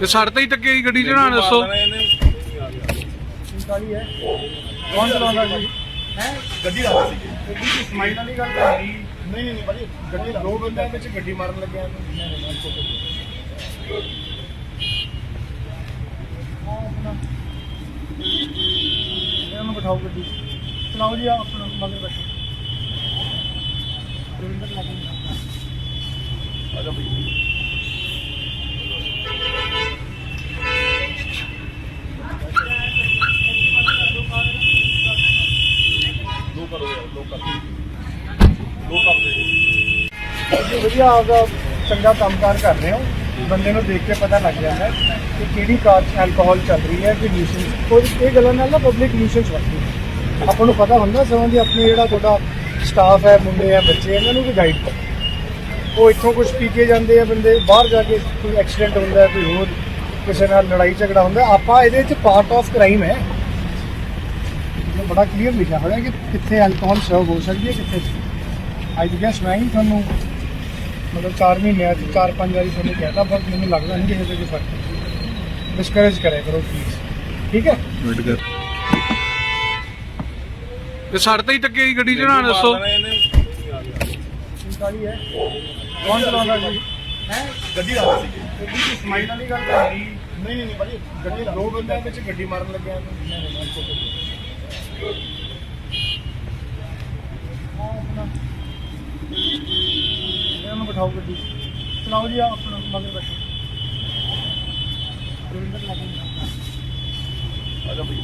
ਤੇ ਸੜ ਤੇ ਹੀ ਟੱਕੇ ਦੀ ਗੱਡੀ ਚੜਾਣ ਦੱਸੋ। ਕਾਲੀ ਹੈ ਕੌਣ ਚਲਾਉਂਦਾ ਜੀ ਹੈ? ਗੱਡੀ ਲਾ ਸੀ। ਗੱਡੀ ਦੀ ਸਮਾਈਲ ਵਾਲੀ ਗੱਲ ਤਾਂ ਨਹੀਂ ਨਹੀਂ ਨਹੀਂ ਭਾਜੀ ਗੱਡੀ ਦੋ ਬੰਦਿਆਂ ਵਿੱਚ ਗੱਡੀ ਮਾਰਨ ਲੱਗਿਆ। ਇਹਨਾਂ ਨੂੰ ਬਿਠਾਓ ਗੱਡੀ। ਚਲਾਓ ਜੀ ਆਪ ਆਪਣਾ ਮਗਰ ਬੈਠੋ। ਰਵਿੰਦਰ ਲੱਗੇ ਆਜਾ ਬਈ ਦੋ ਕਰੋ ਯਾਰ ਦੋ ਕਰ ਦੋ ਕਰ ਦੇ ਤੁਸੀਂ ਵਧੀਆ ਆਪਦਾ ਚੰਗਾ ਕੰਮਕਾਰ ਕਰ ਰਹੇ ਹੋ। ਬੰਦੇ ਨੂੰ ਦੇਖ ਕੇ ਪਤਾ ਲੱਗ ਜਾਂਦਾ ਹੈ ਕਿ ਕਿਹੜੀ ਕਾਰ 'ਚ ਐਲਕੋਹਲ ਚੱਲ ਰਹੀ ਹੈ, ਕਿ ਨਿਊਸੈਂਸ ਕੋਈ ਇਹ ਗੱਲਾਂ ਨਾਲ ਨਾ ਪਬਲਿਕ ਨਿਊਸੈਂਸ ਵੱਧਦੀ ਹੈ। ਆਪਾਂ ਨੂੰ ਪਤਾ ਹੁੰਦਾ, ਸਮਾਂ ਦੀ ਆਪਣੇ ਜਿਹੜਾ ਤੁਹਾਡਾ ਸਟਾਫ ਹੈ, ਮੁੰਡੇ ਹੈ, ਬੱਚੇ, ਇਹਨਾਂ ਨੂੰ ਵੀ ਗਾਈਡ ਕਰੋ ਉਹ ਇੱਥੋਂ ਕੁਝ ਪੀ ਕੇ ਜਾਂਦੇ ਆ ਬੰਦੇ ਬਾਹਰ ਜਾ ਕੇ ਕੋਈ ਐਕਸੀਡੈਂਟ ਹੁੰਦਾ ਹੈ, ਕੋਈ ਹੋਰ ਕਿਸੇ ਨਾਲ ਲੜਾਈ ਝਗੜਾ ਹੁੰਦਾ। ਆਪਾਂ ਇਹਦੇ 'ਚ ਪਾਰਟ ਆਫ ਕ੍ਰਾਈਮ ਹੈ। ਇਹ ਬੜਾ ਕਲੀਅਰ ਲਿਖਿਆ ਹੋਇਆ ਕਿ ਕਿੱਥੇ ਐਲਕੋਹਲ ਸਰਵ ਹੋ ਸਕਦੀ ਹੈ ਕਿੱਥੇ ਅੱਜ ਗੈਸ ਮੈਂ ਹੀ ਤੁਹਾਨੂੰ ਮਤਲਬ 4 ਮਹੀਨਿਆਂ ਚ 4-5 ਵਾਰੀ ਤੁਹਾਨੂੰ ਕਹਿਤਾ ਪਰ ਮੈਨੂੰ ਲੱਗਦਾ ਨਹੀਂ ਕਿ ਇਹਦੇ ਕੋਈ ਫ਼ਰਕ ਡਿਸਕਰੇਜ ਕਰਿਆ ਕਰੋ ਪਲੀਜ਼ ਠੀਕ ਹੈ? ਵੇਟ ਕਰ। ਤੇ ਤੇ ਹੀ ਟੱਕੇ ਗੱਡੀ ਚੜਾਣ ਦੱਸੋ। ਕਾਲੀ ਹੈ। ਕੌਣ ਚਲਾਉਂਦਾ ਜੀ? ਹੈ? ਗੱਡੀ ਦੀ ਸਮਾਈਲ ਵਾਲੀ ਗੱਲ ਤਾਂ ਨਹੀਂ ਨਹੀਂ ਨਹੀਂ ਭਾਜੀ ਗੱਡੀ ਦੋ ਬੰਦਿਆਂ ਵਿੱਚ ਗੱਡੀ ਮਾਰਨ ਲੱਗਿਆ। ਇਹਨਾਂ ਨੂੰ ਬਿਠਾਓ ਗੱਡੀ। ਚਲਾਓ ਜੀ ਆਪ ਆਪਣਾ ਮਗਰ ਬੈਠੋ। ਰਵਿੰਦਰ ਲੱਗੇ ਆਜਾ ਬਈ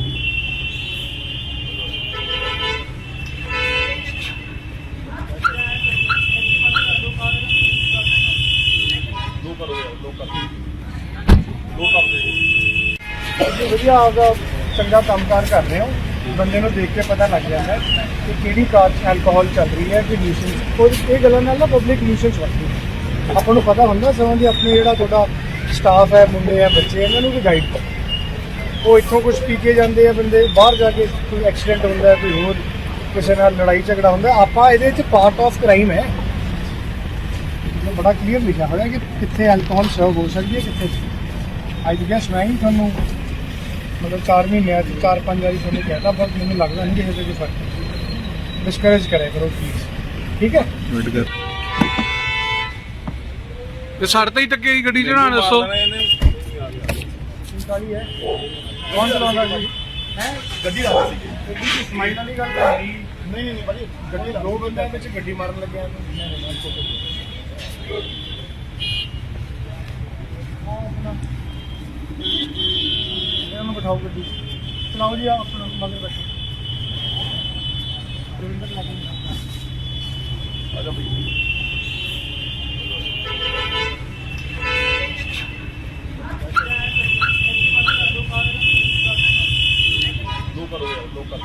ਦੋ ਕਰੋ ਯਾਰ ਦੋ ਕਰ ਦੋ ਕਰ ਦੇ ਤੁਸੀਂ ਵਧੀਆ ਆਪਦਾ ਚੰਗਾ ਕੰਮਕਾਰ ਕਰ ਰਹੇ ਹੋ ਬੰਦੇ ਨੂੰ ਦੇਖ ਕੇ ਪਤਾ ਲੱਗ ਜਾਂਦਾ ਹੈ ਕਿ ਕਿਹੜੀ ਕਾਰ 'ਚ ਐਲਕੋਹਲ ਚੱਲ ਰਹੀ ਹੈ ਕਿ ਨਿਊਸੈਂਸ ਕੋਈ ਇਹ ਗੱਲਾਂ ਨਾਲ ਨਾ ਪਬਲਿਕ ਨਿਊਸੈਂਸ ਵੱਧਦੀ ਹੈ। ਆਪਾਂ ਨੂੰ ਪਤਾ ਹੁੰਦਾ ਸਮਾਂ ਦੀ ਆਪਣੇ ਜਿਹੜਾ ਤੁਹਾਡਾ ਸਟਾਫ ਹੈ ਮੁੰਡੇ ਆ ਬੱਚੇ ਇਹਨਾਂ ਨੂੰ ਵੀ ਗਾਈਡ ਕਰੋ। ਉਹ ਇੱਥੋਂ ਕੁਝ ਪੀ ਕੇ ਜਾਂਦੇ ਆ ਬੰਦੇ ਬਾਹਰ ਜਾ ਕੇ ਕੋਈ ਐਕਸੀਡੈਂਟ ਹੁੰਦਾ ਹੈ, ਕੋਈ ਹੋਰ ਕਿਸੇ ਨਾਲ ਲੜਾਈ ਝਗੜਾ ਹੁੰਦਾ ਹੈ। ਆਪਾਂ ਇਹਦੇ 'ਚ ਪਾਰਟ ਆਫ ਕ੍ਰਾਈਮ ਹੈ। ਇਹ ਬੜਾ ਕਲੀਅਰ ਲਿਖਿਆ ਹੋਇਆ ਕਿ ਕਿੱਥੇ ਐਲਕੋਹਲ ਸਰਵ ਹੋ ਸਕਦੀ ਹੈ ਕਿੱਥੇ ਅੱਜ ਗੈਸ ਮੈਂ ਹੀ ਤੁਹਾਨੂੰ ਮਤਲਬ 4 ਮਹੀਨਿਆਂ ਚ 4-5 ਵਾਰੀ ਤੁਹਾਨੂੰ ਕਹਿਤਾ ਪਰ ਮੈਨੂੰ ਲੱਗਦਾ ਨਹੀਂ ਕਿ ਇਹਦੇ ਕੋਈ ਫ਼ਰਕ ਡਿਸਕਰੇਜ ਕਰਿਆ ਕਰੋ ਪਲੀਜ਼ ਠੀਕ ਹੈ? ਵੇਟ ਕਰ। ਤੇ ਸੜ ਤੇ ਹੀ ਟੱਕੇ ਦੀ ਗੱਡੀ ਚੜਾਣ ਦੱਸੋ। ਕਾਲੀ ਹੈ? ਕੌਣ ਚਲਾਉਂਦਾ ਜੀ ਹੈ? ਗੱਡੀ ਸੀ। ਗੱਡੀ ਦੀ ਸਮਾਈਲ ਵਾਲੀ ਗੱਲ ਤਾਂ ਨਹੀਂ। ਨਹੀਂ ਨਹੀਂ ਭਾਜੀ ਗੱਡੀ ਦੋ ਬੰਦਿਆਂ ਵਿੱਚ ਗੱਡੀ ਮਾਰਨ ਲੱਗਿਆ ਨੂੰ ਬਿਠਾਓ ਗੱਡੀ 'ਚ। ਚਲਾਓ ਜੀ ਆਪ ਆਪਣਾ ਮਗਰ ਬੈਠੋ ਰਵਿੰਦਰ ਲੱਗੇ ਆਜਾ ਬਈ ਦੋ ਕਰੋ ਯਾਰ ਦੋ ਕਰ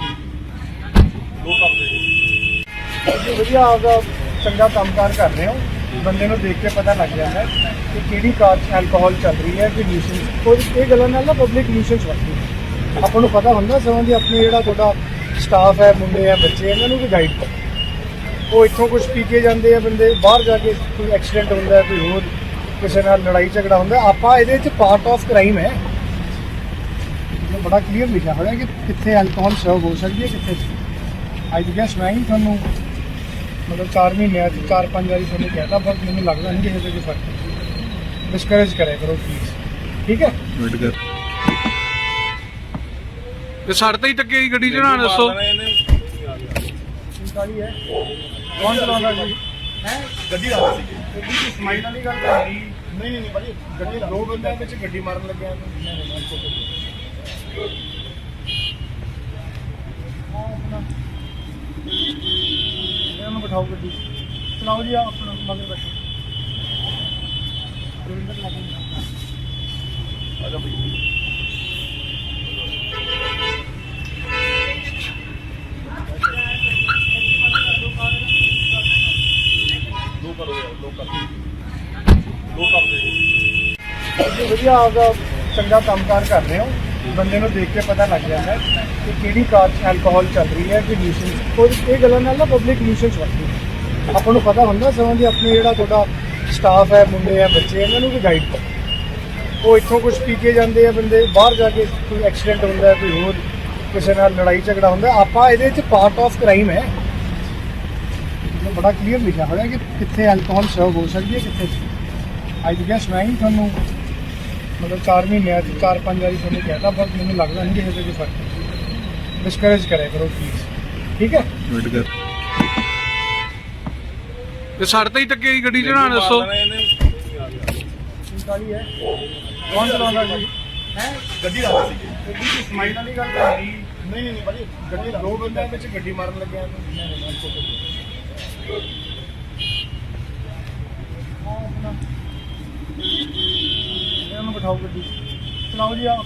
ਦੋ ਕਰ ਦੇ ਤੁਸੀਂ ਵਧੀਆ ਆਪਦਾ ਚੰਗਾ ਕੰਮਕਾਰ ਕਰ ਰਹੇ ਹੋ ਬੰਦੇ ਨੂੰ ਦੇਖ ਕੇ ਪਤਾ ਲੱਗ ਜਾਂਦਾ ਹੈ ਕਿ ਕਿਹੜੀ ਕਾਰ 'ਚ ਐਲਕੋਹਲ ਚੱਲ ਰਹੀ ਹੈ, ਕਿ ਨਿਊਸੈਂਸ ਕੋਈ ਇਹ ਗੱਲਾਂ ਨਾਲ ਨਾ ਪਬਲਿਕ ਨਿਊਸੈਂਸ ਵੱਧਦੀ ਹੈ। ਆਪਾਂ ਨੂੰ ਪਤਾ ਹੁੰਦਾ ਸਗੋਂ ਦੀ ਆਪਣੇ ਜਿਹੜਾ ਤੁਹਾਡਾ ਸਟਾਫ ਹੈ, ਮੁੰਡੇ ਹੈ, ਬੱਚੇ ਇਹਨਾਂ ਨੂੰ ਵੀ ਗਾਈਡ ਕਰੋ। ਉਹ ਇੱਥੋਂ ਕੁਝ ਪੀ ਕੇ ਜਾਂਦੇ ਆ ਬੰਦੇ, ਬਾਹਰ ਜਾ ਕੇ ਕੋਈ ਐਕਸੀਡੈਂਟ ਹੁੰਦਾ, ਕੋਈ ਹੋਰ ਕਿਸੇ ਨਾਲ ਲੜਾਈ ਝਗੜਾ ਹੁੰਦਾ, ਆਪਾਂ ਇਹਦੇ 'ਚ ਪਾਰਟ ਆਫ ਕ੍ਰਾਈਮ ਹੈ। ਬੜਾ ਕਲੀਅਰ ਲਿਖਿਆ ਹੋਇਆ ਕਿ ਕਿੱਥੇ ਐਲਕੋਹਲ ਸਰਵ ਹੋ ਸਕਦੀ ਹੈ, ਕਿੱਥੇ ਅੱਜ ਗੈਸ ਮੈਂ ਹੀ ਤੁਹਾਨੂੰ ਮਤਲਬ 4 ਮਹੀਨਿਆਂ ਚ 4-5 ਵਾਰੀ ਤੁਹਾਨੂੰ ਕਹਿਤਾ ਪਰ ਮੈਨੂੰ ਲੱਗਦਾ ਨਹੀਂ ਕਿ ਇਹਦੇ ਕੋਈ ਫ਼ਰਕ ਡਿਸਕਰੇਜ ਕਰਿਆ ਕਰੋ ਪਲੀਜ਼ ਠੀਕ ਹੈ? ਵੇਟ ਕਰ। ਤੇ ਸੜ ਤੇ ਹੀ ਟੱਕੇ ਦੀ ਗੱਡੀ ਚੜਾਣ ਦੱਸੋ। ਕਾਲੀ ਹੈ। ਕੌਣ ਚਲਾਉਂਦਾ ਜੀ? ਹੈ? ਗੱਡੀ ਸੀ। ਗੱਡੀ ਦੀ ਸਮਾਈਲ ਵਾਲੀ ਗੱਲ ਤਾਂ ਨਹੀਂ ਨਹੀਂ ਨਹੀਂ ਭਾਜੀ ਗੱਡੀ ਦੋ ਬੰਦਿਆਂ ਵਿੱਚ ਗੱਡੀ ਮਾਰਨ ਲੱਗਿਆ ਇਹਨਾਂ। ਨੂੰ ਬਿਠਾਓ ਗੱਡੀ। 'ਚ। ਚਲਾਓ ਜੀ ਆਪ ਆਪਣਾ ਮਗਰ ਬੈਠੋ। ਰਵਿੰਦਰ ਲੱਗੇ ਆਜਾ ਬਈ ਦੋ ਕਰੋ ਯਾਰ ਦੋ ਕਰ ਦੋ। ਕਰ ਦੇ ਤੁਸੀਂ ਵਧੀਆ ਆਪਦਾ ਚੰਗਾ ਕੰਮਕਾਰ ਕਰ ਰਹੇ ਹੋ। ਬੰਦੇ ਨੂੰ ਦੇਖ ਕੇ ਪਤਾ ਲੱਗ ਜਾਂਦਾ ਹੈ ਕਿ ਕਿਹੜੀ ਕਾਰ 'ਚ ਐਲਕੋਹਲ ਚੱਲ ਰਹੀ ਹੈ ਕਿ ਨਿਊਸੈਂਸ ਕੋਈ ਇਹ ਗੱਲਾਂ ਨਾਲ ਨਾ ਪਬਲਿਕ ਨਿਊਸੈਂਸ ਵੱਧਦੀ ਹੈ। ਆਪਾਂ ਨੂੰ ਪਤਾ ਹੁੰਦਾ ਸਮਾਂ ਦੀ ਆਪਣੇ ਜਿਹੜਾ ਤੁਹਾਡਾ ਸਟਾਫ ਹੈ, ਮੁੰਡੇ ਹੈ, ਬੱਚੇ, ਇਹਨਾਂ ਨੂੰ ਵੀ ਗਾਈਡ ਕਰੋ। ਉਹ ਇੱਥੋਂ ਕੁਝ ਪੀ ਕੇ ਜਾਂਦੇ ਆ ਬੰਦੇ, ਬਾਹਰ ਜਾ ਕੇ ਕੋਈ ਐਕਸੀਡੈਂਟ ਹੁੰਦਾ, ਕੋਈ ਹੋਰ ਕਿਸੇ ਨਾਲ ਲੜਾਈ ਝਗੜਾ ਹੁੰਦਾ, ਆਪਾਂ ਇਹਦੇ ਚ ਪਾਰਟ ਆਫ ਕ੍ਰਾਈਮ ਹੈ। ਇਹ ਬੜਾ ਕਲੀਅਰ ਲਿਖਿਆ ਹੋਇਆ ਕਿ ਕਿੱਥੇ ਐਲਕੋਹਲ ਸਰਵ ਹੋ ਸਕਦੀ ਹੈ, ਕਿੱਥੇ ਅੱਜ ਗੈਸ ਮੈਂ ਹੀ ਤੁਹਾਨੂੰ ਮਤਲਬ 4 ਮਹੀਨਿਆਂ ਚ 4-5 ਵਾਰੀ ਤੁਹਾਨੂੰ ਕਹਿਤਾ ਪਰ ਮੈਨੂੰ ਲੱਗਦਾ ਨਹੀਂ ਕਿ ਇਹਦੇ ਕੋਈ ਫ਼ਰਕ ਡਿਸਕਰੇਜ ਕਰਿਆ ਕਰੋ ਪਲੀਜ਼ ਠੀਕ ਹੈ? ਵੇਟ ਕਰ। ਇਹ ਸਾਡੇ ਤੇ ਹੀ ਟੱਕੇ ਜੀ ਗੱਡੀ ਚੜਾਉਣ ਦੱਸੋ। ਕਾਲੀ ਹੈ। ਕੌਣ ਚਲਾਉਂਦਾ ਜੀ? ਹੈ? ਗੱਡੀ ਰਹੀ ਸੀ। ਗੱਡੀ ਦੀ ਸਮਾਈਲ ਵਾਲੀ ਗੱਲ ਤਾਂ ਨਹੀਂ ਨਹੀਂ ਨਹੀਂ ਭਾਜੀ ਗੱਡੀ ਦੋ ਬੰਦਿਆਂ ਵਿੱਚ ਗੱਡੀ ਮਾਰਨ ਲੱਗਿਆ ਇਹਨਾਂ ਨੂੰ ਬਿਠਾਓ ਗੱਡੀ ਚਲਾਓ ਜੀ ਆਪ ਆਪਣਾ ਮਗਰ ਬੈਠੋ ਰਵਿੰਦਰ ਲੱਗ ਆ ਜਾ ਬਈ ਦੋ ਕਰੋ ਯਾਰ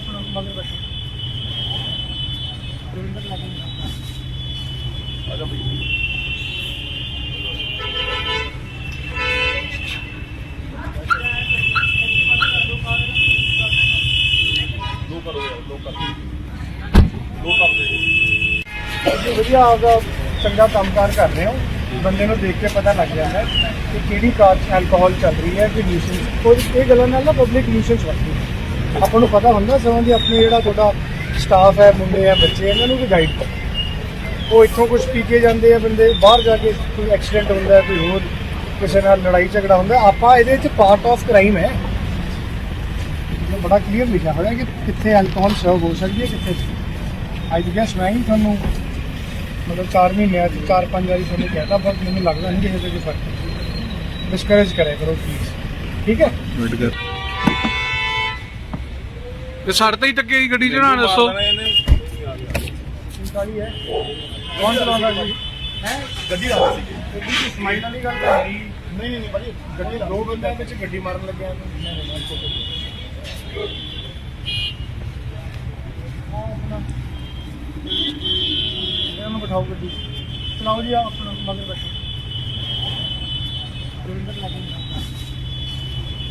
ਦੋ ਕਰ ਦੋ ਕਰ ਦੇ। ਤੁਸੀਂ ਵਧੀਆ ਆਪਦਾ ਚੰਗਾ ਕੰਮਕਾਰ ਕਰ ਰਹੇ ਹੋ। ਬੰਦੇ ਨੂੰ ਦੇਖ ਕੇ ਪਤਾ ਲੱਗ ਜਾਂਦਾ ਹੈ ਕਿ ਕਿਹੜੀ ਕਾਰ 'ਚ ਐਲਕੋਹਲ ਚੱਲ ਰਹੀ ਹੈ ਕਿ ਨਿਊਸ਼ਨ ਕੋਈ ਇਹ ਗੱਲਾਂ ਨਾਲ ਨਾ ਪਬਲਿਕ ਨਿਊਸ਼ਨਸ ਵੱਧਦੀ ਹੈ। ਆਪਾਂ ਨੂੰ ਪਤਾ ਹੁੰਦਾ ਸਮਾਂ ਦੀ ਆਪਣੇ ਜਿਹੜਾ ਤੁਹਾਡਾ ਸਟਾਫ ਹੈ ਮੁੰਡੇ ਹੈ ਬੱਚੇ ਇਹਨਾਂ ਨੂੰ ਵੀ ਗਾਈਡ ਕਰੋ ਉਹ ਇੱਥੋਂ ਕੁਝ ਪੀ ਕੇ ਜਾਂਦੇ ਆ ਬੰਦੇ ਬਾਹਰ ਜਾ ਕੇ ਕੋਈ ਐਕਸੀਡੈਂਟ ਹੁੰਦਾ ਹੈ, ਕੋਈ ਹੋਰ ਕਿਸੇ ਨਾਲ ਲੜਾਈ ਝਗੜਾ ਹੁੰਦਾ ਆਪਾਂ ਇਹਦੇ ਚ ਪਾਰਟ ਆਫ ਕ੍ਰਾਈਮ ਹੈ। ਬੜਾ ਕਲੀਅਰ ਲਿਖਿਆ ਹੋਇਆ ਕਿ ਕਿੱਥੇ ਐਲਕੋਹਲ ਸਰਵ ਹੋ ਸਕਦੀ ਹੈ ਕਿੱਥੇ ਅੱਜ ਗੈਸ ਮੈਂ ਹੀ ਤੁਹਾਨੂੰ ਮਤਲਬ 4 ਮਹੀਨਿਆਂ ਚ 4-5 ਵਾਰੀ ਤੁਹਾਨੂੰ ਕਹਿਤਾ ਪਰ ਮੈਨੂੰ ਲੱਗਦਾ ਨਹੀਂ ਕਿ ਇਹਦੇ ਕੋਈ ਫ਼ਰਕ ਡਿਸਕਰੇਜ ਕਰਿਆ ਕਰੋ ਪਲੀਜ਼ ਠੀਕ ਹੈ? ਵੇਟ ਕਰ। ਇਹ ਸਾਡੇ ਤੇ ਹੀ ਟੱਕੇ ਜੀ ਗੱਡੀ ਚੜਾਉਣ ਦੱਸੋ। ਕਾਲੀ ਹੈ। ਕੌਣ ਚਲਾਉਂਦਾ ਜੀ ਹੈ? ਗੱਡੀ ਲਾ ਰਹੀ ਸੀ। ਗੱਡੀ ਦੀ ਸਮਾਈਲ ਵਾਲੀ ਗੱਲ ਤਾਂ ਹੈ ਹੀ ਨਹੀਂ ਨਹੀਂ ਨਹੀਂ ਭਾਜੀ ਗੱਡੀ ਦੋ ਬੰਦਿਆਂ ਵਿੱਚ ਗੱਡੀ ਮਾਰਨ ਲੱਗਿਆ ਇਹਨਾਂ ਨੂੰ ਬਿਠਾਓ ਗੱਡੀ ਚਲਾਓ ਜੀ ਆਪ ਆਪਣਾ ਮਗਰ ਬੈਠੋ ਰਵਿੰਦਰ ਲੱਗ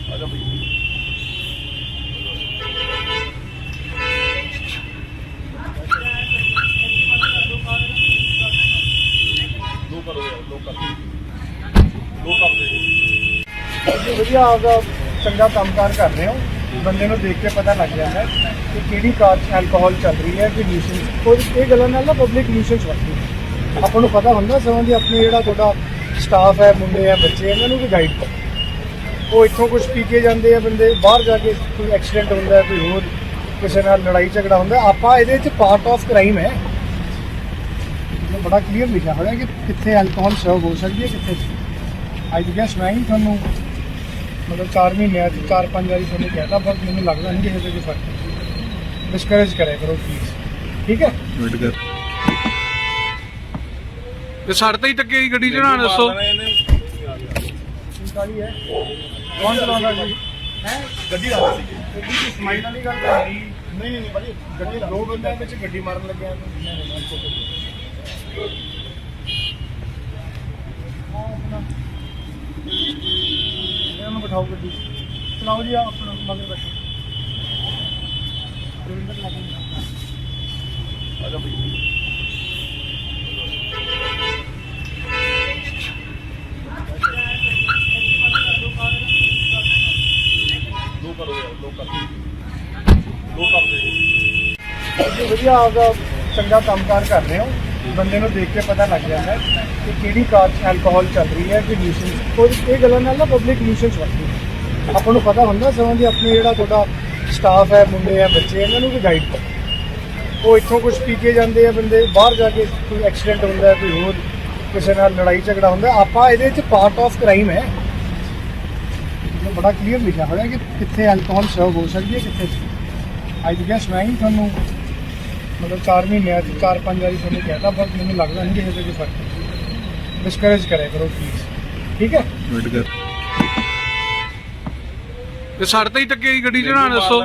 ਆ ਜਾ ਬਈ ਦੋ ਕਰੋ ਯਾਰ ਦੋ ਕਰ ਦੋ ਕਰ ਦੇ ਤੁਸੀਂ ਵਧੀਆ ਆਪਦਾ ਚੰਗਾ ਕੰਮਕਾਰ ਕਰ ਰਹੇ ਹੋ ਬੰਦੇ ਨੂੰ ਦੇਖ ਕੇ ਪਤਾ ਲੱਗ ਜਾਂਦਾ ਹੈ ਕਿ ਕਿਹੜੀ ਕਾਰ 'ਚ ਐਲਕੋਹਲ ਚੱਲ ਰਹੀ ਹੈ, ਕਿ ਨਿਊਸ਼ਨ ਕੋਈ ਇਹ ਗੱਲਾਂ ਨਾਲ ਨਾ ਪਬਲਿਕ ਨਿਊਸ਼ਨਸ ਵੱਧਦੀ ਹੈ। ਆਪਾਂ ਨੂੰ ਪਤਾ ਹੁੰਦਾ ਸਮਾਂ ਦੀ ਆਪਣੇ ਜਿਹੜਾ ਤੁਹਾਡਾ ਸਟਾਫ ਹੈ, ਮੁੰਡੇ ਹੈ, ਬੱਚੇ, ਇਹਨਾਂ ਨੂੰ ਵੀ ਗਾਈਡ ਕਰੋ। ਉਹ ਇੱਥੋਂ ਕੁਝ ਪੀ ਕੇ ਜਾਂਦੇ ਆ ਬੰਦੇ, ਬਾਹਰ ਜਾ ਕੇ ਕੋਈ ਐਕਸੀਡੈਂਟ ਹੁੰਦਾ, ਕੋਈ ਹੋਰ ਕਿਸੇ ਨਾਲ ਲੜਾਈ ਝਗੜਾ ਹੁੰਦਾ, ਆਪਾਂ ਇਹਦੇ ਚ ਪਾਰਟ ਆਫ ਕ੍ਰਾਈਮ ਹੈ। ਬੜਾ ਕਲੀਅਰ ਲਿਖਿਆ ਹੋਇਆ ਕਿ ਕਿੱਥੇ ਐਲਕੋਹਲ ਸਰਵ ਹੋ ਸਕਦੀ ਹੈ, ਕਿੱਥੇ ਅੱਜ ਗੈਸ ਮੈਂ ਹੀ ਤੁਹਾਨੂੰ ਮਤਲਬ 4 ਮਹੀਨਿਆਂ ਚ 4-5 ਵਾਰੀ ਤੁਹਾਨੂੰ ਕਹਿਤਾ ਪਰ ਮੈਨੂੰ ਲੱਗਦਾ ਨਹੀਂ ਕਿ ਇਹਦੇ ਕੋਈ ਫ਼ਰਕ ਡਿਸਕਰੇਜ ਕਰਿਆ ਕਰੋ ਪਲੀਜ਼ ਠੀਕ ਹੈ? ਵੇਟ ਕਰ। ਤੇ ਹੀ ਟੱਕੇ ਜੀ ਗੱਡੀ ਚੜਾਉਣ ਦੱਸੋ। ਕਾਲੀ ਹੈ। ਕੌਣ ਚਲਾਉਂਦਾ ਜੀ? ਹੈ? ਗੱਡੀ ਸੀ। ਗੱਡੀ ਦੀ ਸਮਾਈਲ ਵਾਲੀ ਗੱਲ ਹੈ ਹੀ ਨਹੀਂ। ਨਹੀਂ ਨਹੀਂ ਭਾਜੀ ਗੱਡੀ ਦੋ। ਬੰਦਿਆਂ ਵਿੱਚ ਗੱਡੀ ਮਾਰਨ ਲੱਗਿਆ ਇਹਨਾਂ ਨੂੰ ਬਿਠਾਓ ਗੱਡੀ। ਚਲਾਓ ਜੀ ਆਪ ਆਪਣਾ ਮਗਰ ਬੈਠੋ। ਰਵਿੰਦਰ ਲੱਗ ਆ ਜਾ ਬਈ। ਦੋ ਕਰੋ ਯਾਰ ਦੋ ਕਰ। ਦੋ ਕਰ ਦੇ। ਤੁਸੀਂ ਵਧੀਆ ਆਪਦਾ ਚੰਗਾ ਕੰਮਕਾਰ ਕਰ ਰਹੇ ਹੋ। ਬੰਦੇ ਨੂੰ ਦੇਖ ਕੇ ਪਤਾ ਲੱਗ ਜਾਂਦਾ ਹੈ ਕਿ ਕਿਹੜੀ ਕਾਰ 'ਚ ਐਲਕੋਹਲ ਚੱਲ ਰਹੀ ਹੈ ਕਿ ਨਿਊਸ਼ਨ ਕੋਈ ਇਹ ਗੱਲਾਂ ਨਾਲ ਨਾ ਪਬਲਿਕ ਨਿਊਸ਼ਨਸ ਵੱਧਦੀ ਹੈ। ਆਪਾਂ ਨੂੰ ਪਤਾ ਹੁੰਦਾ ਸਮਾਂ ਦੀ ਆਪਣੇ ਜਿਹੜਾ ਤੁਹਾਡਾ ਸਟਾਫ ਹੈ ਮੁੰਡੇ ਆ ਬੱਚੇ ਇਹਨਾਂ ਨੂੰ ਵੀ ਗਾਈਡ ਕਰੋ। ਉਹ ਇੱਥੋਂ ਕੁਝ ਪੀ ਕੇ ਜਾਂਦੇ ਆ ਬੰਦੇ ਬਾਹਰ ਜਾ ਕੇ ਕੋਈ ਐਕਸੀਡੈਂਟ ਹੁੰਦਾ ਹੈ, ਕੋਈ ਹੋਰ ਕਿਸੇ ਨਾਲ ਲੜਾਈ ਝਗੜਾ ਹੁੰਦਾ ਹੈ। ਆਪਾਂ ਇਹਦੇ ਚ ਪਾਰਟ ਆਫ ਕ੍ਰਾਈਮ ਹੈ। ਇਹ ਬੜਾ ਕਲੀਅਰ ਲਿਖਿਆ ਹੋਇਆ ਕਿ ਕਿੱਥੇ ਐਲਕੋਹਲ ਸਰਵ ਹੋ ਸਕਦੀ ਹੈ ਕਿੱਥੇ ਅੱਜ ਗੈਸ ਮੈਂ ਹੀ ਤੁਹਾਨੂੰ ਮਤਲਬ 4 ਮਹੀਨਿਆਂ ਚ 4-5 ਵਾਰੀ ਤੁਹਾਨੂੰ ਕਹਿਤਾ ਪਰ ਮੈਨੂੰ ਲੱਗਦਾ ਨਹੀਂ ਕਿ ਇਹਦੇ ਕੋਈ ਫ਼ਰਕ ਡਿਸਕਰੇਜ ਕਰਿਆ ਕਰੋ ਪਲੀਜ਼ ਠੀਕ ਹੈ? ਵੇਟ ਕਰ। ਇਹ ਸਾਡੇ ਤੇ ਹੀ ਟੱਕੇ ਜੀ ਗੱਡੀ ਚੜਾਉਣ ਦੱਸੋ।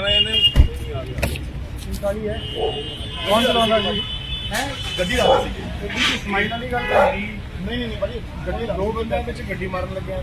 ਕਾਲੀ ਹੈ। ਕੌਣ ਚਲਾਉਂਦਾ ਜੀ ਹੈ? ਗੱਡੀ ਸੀ। ਗੱਡੀ ਦੀ ਸਮਾਈਲ ਵਾਲੀ ਗੱਲ ਤਾਂ ਨਹੀਂ। ਨਹੀਂ ਨਹੀਂ ਭਾਜੀ ਗੱਡੀ ਦੋ ਬੰਦਿਆਂ ਵਿੱਚ ਗੱਡੀ ਮਾਰਨ ਲੱਗਿਆ।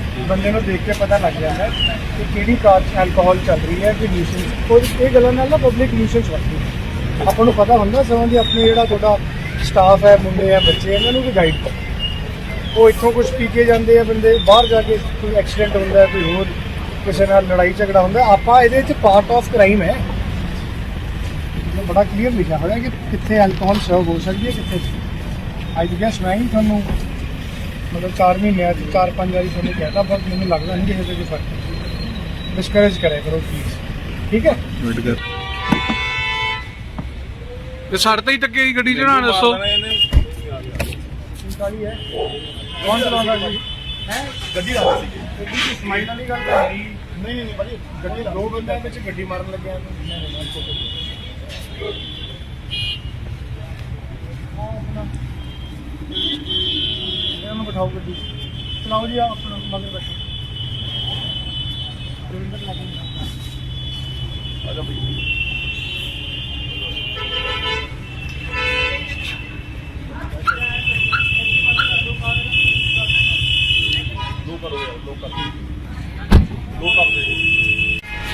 ਬੰਦੇ ਨੂੰ ਦੇਖ ਕੇ ਪਤਾ ਲੱਗ ਜਾਂਦਾ ਹੈ ਕਿ ਕਿਹੜੀ ਕਾਰ 'ਚ ਐਲਕੋਹਲ ਚੱਲ ਰਹੀ ਹੈ, ਕਿ ਨਿਊਸ਼ੈਂਸ ਕੋਈ ਇਹ ਗੱਲਾਂ ਨਾਲ ਨਾ ਪਬਲਿਕ ਨਿਊਸ਼ੈਂਸ ਵੱਧਦੀ ਹੈ। ਆਪਾਂ ਨੂੰ ਪਤਾ ਹੁੰਦਾ ਸਮਾਂ ਦੀ ਆਪਣੇ ਜਿਹੜਾ ਤੁਹਾਡਾ ਸਟਾਫ ਹੈ, ਮੁੰਡੇ ਹੈ, ਬੱਚੇ ਇਹਨਾਂ ਨੂੰ ਵੀ ਗਾਈਡ ਕਰੋ। ਉਹ ਇੱਥੋਂ ਕੁਝ ਪੀ ਕੇ ਜਾਂਦੇ ਆ ਬੰਦੇ, ਬਾਹਰ ਜਾ ਕੇ ਕੋਈ ਐਕਸੀਡੈਂਟ ਹੁੰਦਾ, ਕੋਈ ਹੋਰ ਕਿਸੇ ਨਾਲ ਲੜਾਈ ਝਗੜਾ ਹੁੰਦਾ, ਆਪਾਂ ਇਹਦੇ ਵਿੱਚ ਪਾਰਟ ਆਫ ਕ੍ਰਾਈਮ ਹੈ। ਇਹ ਬੜਾ ਕਲੀਅਰ ਲਿਖਿਆ ਹੋਇਆ ਕਿ ਕਿੱਥੇ ਐਲਕੋਹਲ ਸਰਵ ਹੋ ਸਕਦੀ ਹੈ, ਕਿੱਥੇ ਅੱਜ ਗੈਸ ਮੈਂ ਹੀ ਤੁਹਾਨੂੰ ਮਤਲਬ 4 ਮਹੀਨਿਆਂ ਚ 4-5 ਵਾਰੀ ਤੁਹਾਨੂੰ ਕਹਿਤਾ ਪਰ ਮੈਨੂੰ ਲੱਗਦਾ ਨਹੀਂ ਕਿ ਇਹਦੇ ਵਿੱਚ ਫ਼ਰਕ ਡਿਸਕਰੇਜ ਕਰਿਆ ਕਰੋ ਪਲੀਜ਼ ਠੀਕ ਹੈ? ਇਹ ਸਾਡੇ ਤੇ ਹੀ ਟੱਕੇ ਦੀ ਗੱਡੀ ਚੜਾ ਦੱਸੋ। ਕਾਲੀ ਹੈ। ਕੌਣ ਚਲਾਉਂਦਾ ਜੀ ਹੈ? ਗੱਡੀ ਲਾ ਸੀ। ਗੱਡੀ ਦੀ ਸਮਾਈਲ ਵਾਲੀ ਗੱਲ ਤਾਂ। ਨਹੀਂ ਨਹੀਂ ਨਹੀਂ ਭਾਜੀ ਗੱਡੀ ਦੋ ਬੰਦਿਆਂ ਵਿੱਚ ਗੱਡੀ ਮਾਰਨ ਲੱਗਿਆ। ਨੂੰ ਬਿਠਾਓ ਗੱਡੀ। 'ਚ। ਚਲਾਓ ਜੀ ਆਪ ਆਪਣਾ ਮਗਰ ਬੈਠੋ। ਰਵਿੰਦਰ ਲੱਗੋ ਆ ਜਾ ਭਾਈ ਦੋ ਕਰੋ ਯਾਰ ਦੋ ਕਰ ਦੋ ਕਰ ਦੇ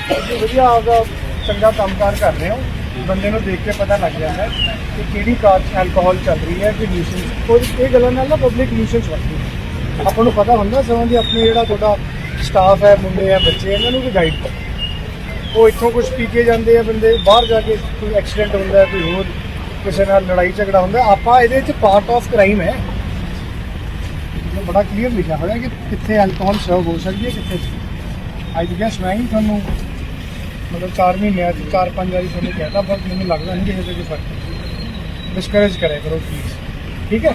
ਤੁਸੀਂ ਵਧੀਆ ਆਪਦਾ ਚੰਗਾ ਕੰਮਕਾਰ ਕਰ ਰਹੇ ਹੋ। ਬੰਦੇ ਨੂੰ ਦੇਖ ਕੇ ਪਤਾ ਲੱਗ ਜਾਂਦਾ ਹੈ ਕਿ ਕਿਹੜੀ ਕਾਰ 'ਚ ਐਲਕੋਹਲ ਚੱਲ ਰਹੀ ਹੈ ਕਿ ਨਿਊਸ਼ੈਂਸ ਕੋਈ ਇਹ ਗੱਲਾਂ ਨਾਲ ਨਾ ਪਬਲਿਕ ਨਿਊਸ਼ੈਂਸ ਵੱਧਦੀ ਹੈ। ਆਪਾਂ ਨੂੰ ਪਤਾ ਹੁੰਦਾ ਸਗੋਂ ਦੀ ਆਪਣੇ ਜਿਹੜਾ ਤੁਹਾਡਾ ਸਟਾਫ ਹੈ, ਮੁੰਡੇ ਹੈ, ਬੱਚੇ, ਇਹਨਾਂ ਨੂੰ ਵੀ ਗਾਈਡ ਕਰੋ ਉਹ ਇੱਥੋਂ ਕੁਝ ਪੀ ਕੇ ਜਾਂਦੇ ਆ ਬੰਦੇ, ਬਾਹਰ ਜਾ ਕੇ ਕੋਈ ਐਕਸੀਡੈਂਟ ਹੁੰਦਾ ਕੋਈ ਹੋਰ ਕਿਸੇ ਨਾਲ ਲੜਾਈ ਝਗੜਾ ਹੁੰਦਾ ਆਪਾਂ ਇਹਦੇ ਵਿੱਚ ਪਾਰਟ ਆਫ ਕ੍ਰਾਈਮ ਹੈ। ਬੜਾ ਕਲੀਅਰ ਲਿਖਿਆ ਹੋਇਆ ਕਿ ਕਿੱਥੇ ਐਲਕੋਹਲ ਸਰਵ ਹੋ ਸਕਦੀ ਹੈ, ਕਿੱਥੇ ਅੱਜ ਗੈਸ ਮੈਂ ਹੀ ਤੁਹਾਨੂੰ ਮਤਲਬ 4 ਮਹੀਨਿਆਂ ਚ 4-5 ਵਾਰੀ ਤੁਹਾਨੂੰ ਕਹਿਤਾ ਪਰ ਮੈਨੂੰ ਲੱਗਦਾ ਨਹੀਂ ਕਿ ਇਹਦੇ ਕੋਈ ਫ਼ਰਕ ਡਿਸਕਰੇਜ ਕਰਿਆ ਕਰੋ ਪਲੀਜ਼ ਠੀਕ ਹੈ?